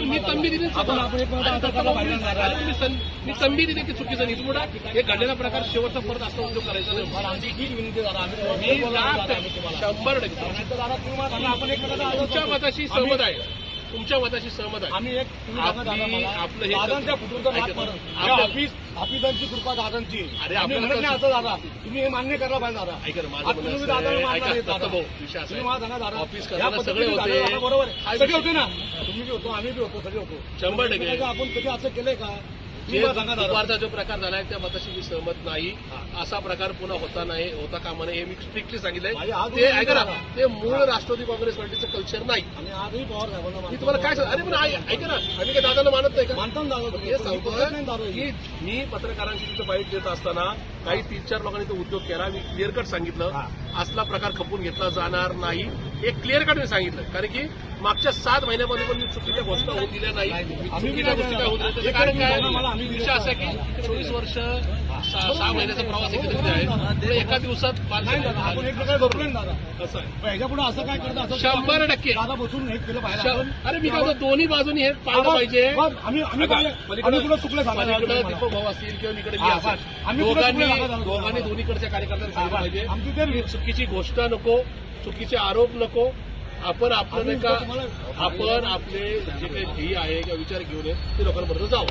मी तंबी दिली की चुकीचं नाही तुम्हाला हे घडलेला प्रकार शेवटचा परत असा उद्योग करायचा नाही. शंभर टक्के आपण तुमच्या मताशी सहमत आहे तुमच्या मताशी सहमत आहे. आम्ही एक आपली- हे- दादांच्या फुटूरचा ऑफिस ऑफिसांची कृपा दादांची. अरे आम्ही आपल्याला म्हणत नाही असं दादा. तुम्ही हे मान्य करायला पाहिजे दादा. ऐका माझं ऑफिस सगळे होते. बरोबर. सगळे होते ना. तुम्ही बी होतो आम्ही बी होतो सगळे होतो. शंभर टक्के. आपण कधी असं केलंय का? जे दुपारचा प्रकार झालाय त्या मताशी मी सहमत नाही असा प्रकार पुन्हा होता नाही होता कामा नये हे मी स्ट्रिक्टली सांगितलंय ते ऐका ना. ते मूळ राष्ट्रवादी काँग्रेस पार्टीचं कल्चर नाही आजही पवार साहेबांना मी. तुम्हाला काय सांग अरे पण ऐका ना आम्ही काय दादाला मानत नाही का मानतो. हे सांगतो. की मी पत्रकारांशी तिथं बाईट देत असताना काही तीन चार लोकांनी तो उद्योग केला. मी क्लिअर कट सांगितलं. असला प्रकार खपून घेतला जाणार नाही. हे क्लिअर कट मी सांगितलं. कारण की मागच्या सात महिन्यामध्ये पण मी चुकीच्या घोषणा होऊ दिल्या नाही? चुकीच्या गोष्टी काय होत नाही त्याचं एक कारण काय विषय असा की चोवीस वर्ष सहा महिन्याचा प्रवास एकत्रित आहे. एका दिवसात असं काय करतं असं शंभर टक्के. दादा बसून पाहिजे अरे मी काय दोन्ही बाजूनी हे पाहिजे. पाहिलं. पलीकडे. दीपक भाऊ असतील किंवा इकडे मी असेल. दोघांनी. दोन्हीकडच्या कार्यकर्त्यांना सांगितलं पाहिजे. आमची चुकीची घोषणा नको चुकीचे आरोप नको. आपण आपलं नाही का आपण आपले जे काही ध्येय आहे किंवा विचार घेऊन ये ते लोकांपर्यंत जावं.